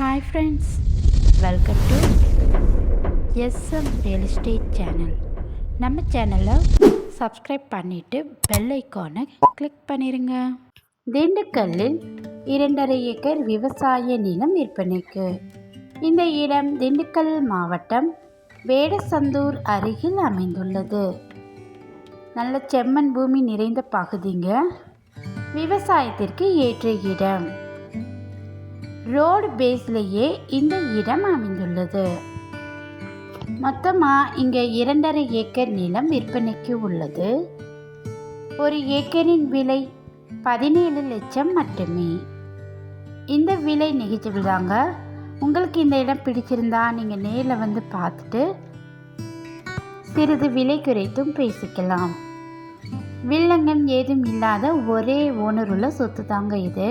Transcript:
Hi friends welcome to SM real estate channel நம்ம சேனலை subscribe பண்ணிவிட்டு பெல் ஐக்கானை கிளிக் பண்ணிடுங்க திண்டுக்கல்லில் இரண்டரை ஏக்கர் விவசாய நிலம் விற்பனைக்கு. இந்த இடம் திண்டுக்கல் மாவட்டம் வேடசந்தூர் அருகில் அமைந்துள்ளது. நல்ல செம்மண் பூமி நிறைந்த பகுதிங்க. விவசாயத்திற்கு ஏற்ற இடம். ரோடு பேஸ்லேயே இந்த இடம் அமைந்துள்ளது. மொத்தமாக இங்கே இரண்டரை ஏக்கர் நிலம் விற்பனைக்கு உள்ளது. ஒரு ஏக்கரின் விலை பதினேழு லட்சம் மட்டுமே. இந்த விலை நெகிழ்ச்சிபிள் தாங்க. உங்களுக்கு இந்த இடம் பிடிச்சிருந்தா நீங்கள் நேரில் வந்து பார்த்துட்டு சிறிது விலை குறைத்தும் பேசிக்கலாம். வில்லங்கம் ஏதும் இல்லாத ஒரே ஓனருள்ள சொத்து தாங்க இது.